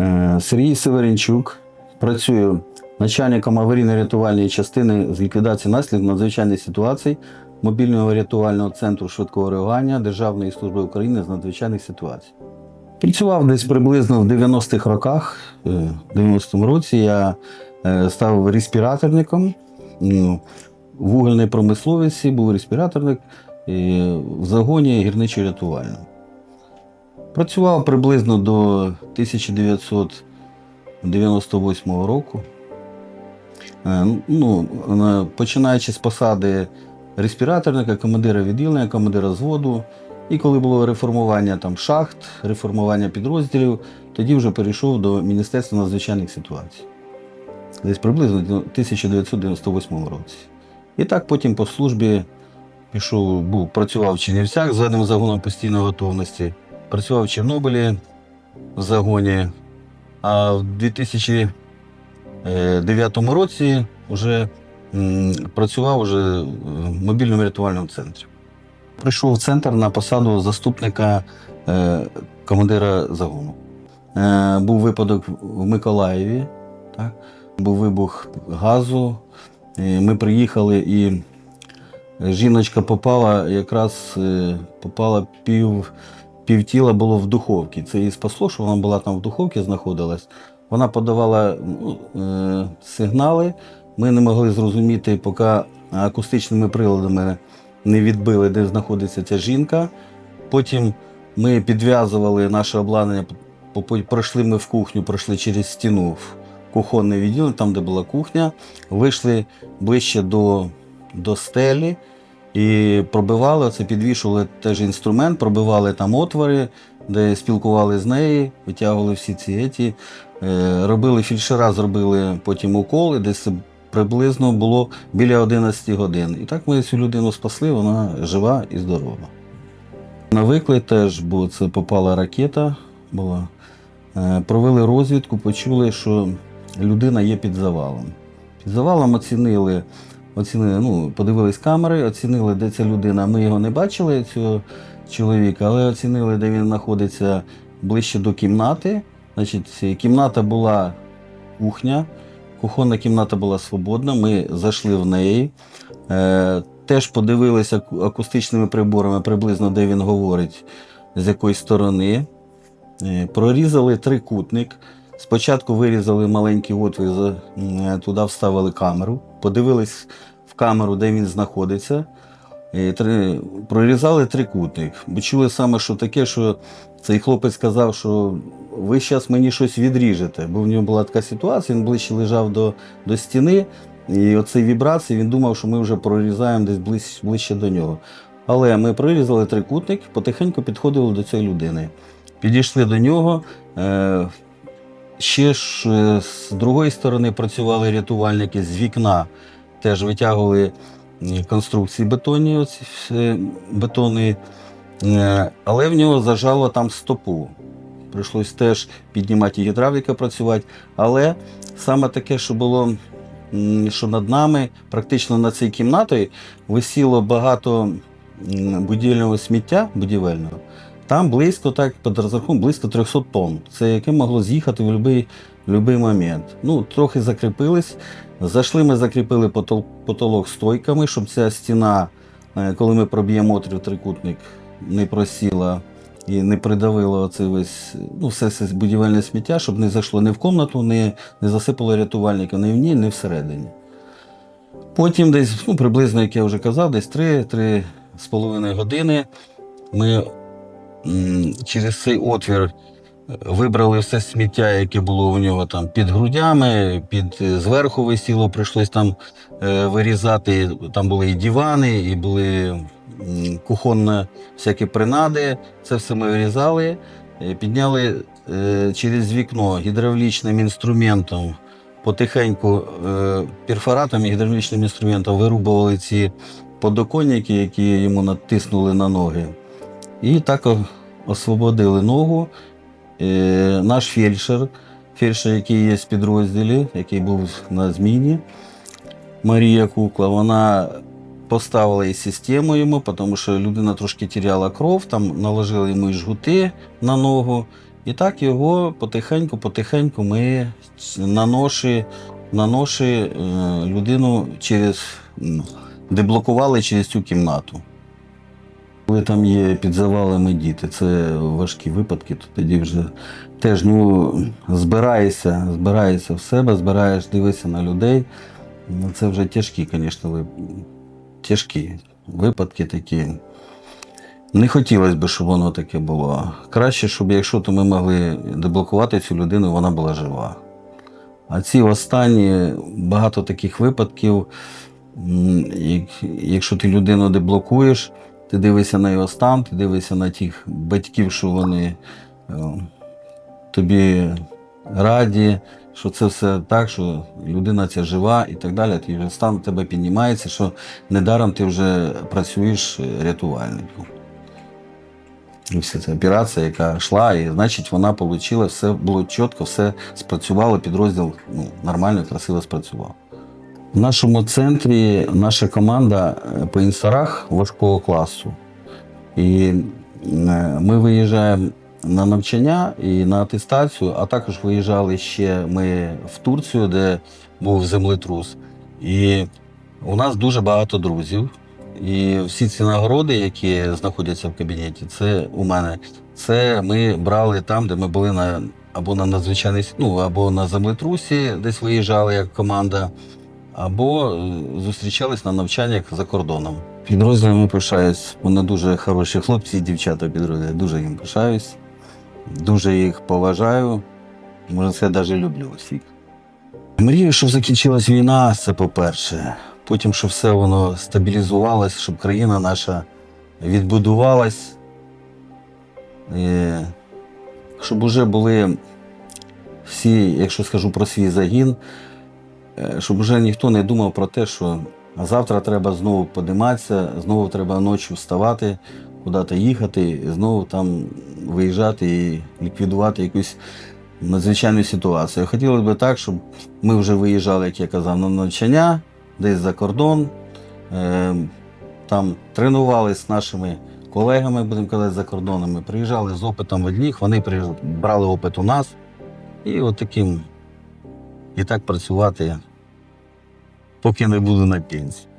Е, Сергій Северинчук працює начальником аварійно-рятувальної частини з ліквідації наслідків надзвичайних ситуацій мобільного рятувального центру швидкого реагування Державної служби України з надзвичайних ситуацій. Працював десь приблизно в 90-х роках. Е, В 90-му році я е, став респіраторником. Ну, В вугільній промисловості був респіраторник в загоні гірничо-рятувальному. Працював приблизно до 1998 року. Е, Ну, починаючи з посади респіраторника, командира відділення, командира зводу. І коли було реформування там, шахт, реформування підрозділів, тоді вже перейшов до Міністерства надзвичайних ситуацій. Десь приблизно в 1998 році. І так потім по службі пішов, був, працював в Чернівцях з задним загоном постійної готовності, працював в Чорнобилі в загоні, а в 2009 році вже працював уже в мобільному рятувальному центрі. Прийшов в центр на посаду заступника е, командира загону. Е, був випадок в Миколаєві, так? був вибух газу. Ми приїхали і жіночка попала, якраз е, попала пів, пів тіла було в духовці. Це її спасло, що вона була там в духовці, знаходилась. Вона подавала ну, е, сигнали. Ми не могли зрозуміти, поки акустичними приладами не відбили, де знаходиться ця жінка. Потім ми підв'язували наше обладнання, пройшли ми в кухню, пройшли через стіну в кухонне відділення, там, де була кухня, вийшли ближче до, до стелі і пробивали, це підвішували теж інструмент, пробивали там отвори, де спілкували з нею, витягували всі ці еті, е, робили фільшера, зробили потім уколи, десь приблизно було біля 11 годин. І так ми цю людину спасли, вона жива і здорова. На виклик теж, бо це попала ракета, була. Е, Провели розвідку, почули, що людина є під завалом. Під завалом оцінили, оцінили, ну, подивились камери, оцінили, де ця людина. Ми його не бачили, цього чоловіка, але оцінили, де він знаходиться ближче до кімнати. Значить, кімната була кухня, кухонна кімната була свободна. Ми зайшли в неї. Е, теж подивилися акустичними приборами, приблизно де він говорить, з якої сторони. Е, Прорізали трикутник. Спочатку вирізали маленький отвір, туди вставили камеру, подивились в камеру, де він знаходиться. Три, прорізали трикутник. Бо чули саме, що таке, що цей хлопець сказав, що ви зараз мені щось відріжете. Бо в нього була така ситуація, він ближче лежав до, до стіни, і оцей вібрації він думав, що ми вже прорізаємо десь ближче, ближче до нього. Але ми прорізали трикутник, потихеньку підходили до цієї людини. Підійшли до нього. Ще ж е, з другої сторони працювали рятувальники з вікна, теж витягували е, конструкції бетонні, оці, е, бетонні, Е, але в нього зажало там стопу. Прийшлось теж піднімати гідравліка працювати. Але саме таке, що було, що над нами, практично над цією кімнатою, висіло багато будівельного сміття будівельного. Там близько, так, під розрахунком, близько 300 тонн. Це яке могло з'їхати в будь-який момент. Ну, трохи закріпились. Зайшли, ми закріпили потол- потолок стойками, щоб ця стіна, е, коли ми проб'ємо отвір трикутник, не просіла і не придавила оце весь, ну, все це будівельне сміття, щоб не зайшло ні в комнату, не, не засипало рятувальника ні в ній, ні всередині. Потім десь, ну, приблизно, як я вже казав, десь 3-3 з половиною години ми через цей отвір вибрали все сміття, яке було у нього там під грудями, під е, зверху висіло, прийшлось там е, вирізати. Там були і дивани, і були кухонні всякі принади. Це все ми вирізали, е, підняли е, через вікно гідравлічним інструментом. Потихеньку е, перфоратом і гідравлічним інструментом вирубували ці подоконники, які йому натиснули на ноги. І так освободили ногу. Е, наш фельдшер, фельдшер, який є в підрозділі, який був на зміні, Марія Кукла, вона поставила і систему йому, тому що людина трошки теряла кров, там наложили йому і жгути на ногу. І так його потихеньку, потихеньку ми на ноші, на ноші е, людину через ну, деблокували через цю кімнату. Коли там є під завалами діти, це важкі випадки, то тоді вже теж ну, збираєшся, збираєшся в себе, збираєш, дивишся на людей. Ну, це вже тяжкі, звісно, тяжкі випадки такі. Не хотілося б, щоб воно таке було. Краще, щоб якщо то ми могли деблокувати цю людину, вона була жива. А ці останні багато таких випадків, якщо ти людину деблокуєш, ти дивишся на його стан, ти дивишся на тих батьків, що вони е, тобі раді, що це все так, що людина ця жива і так далі, ти вже стан тебе піднімається, що недаром ти вже працюєш е, рятувальником. І вся ця операція, яка йшла, і значить вона отримала, все було чітко, все спрацювало, підрозділ ну, нормально, красиво спрацював. В нашому центрі наша команда е, по інсарах важкого класу. І е, ми виїжджаємо на навчання і на атестацію, а також виїжджали ще ми в Турцію, де був землетрус. І у нас дуже багато друзів. І всі ці нагороди, які знаходяться в кабінеті, це у мене. Це ми брали там, де ми були на або на надзвичайній с- ну, або на землетрусі, десь виїжджали як команда, або е, зустрічались на навчаннях за кордоном. Підрозділами пишаюсь. Вони дуже хороші хлопці дівчата підрозділі. Дуже їм пишаюсь, дуже їх поважаю. Можна сказати, навіть люблю усіх. Мрію, щоб закінчилась війна, це по-перше. Потім, щоб все воно стабілізувалось, щоб країна наша відбудувалась. І щоб уже були всі, якщо скажу про свій загін, щоб вже ніхто не думав про те, що завтра треба знову подиматися, знову треба ночі вставати, куди-то їхати, знову там виїжджати і ліквідувати якусь надзвичайну ситуацію. Хотілося б так, щоб ми вже виїжджали, як я казав, на навчання, десь за кордон, е, там тренувалися з нашими колегами, будемо казати, за кордонами, приїжджали з опитом в одних, вони брали опит у нас. І от таким і так працювати, поки не буду на пенсії.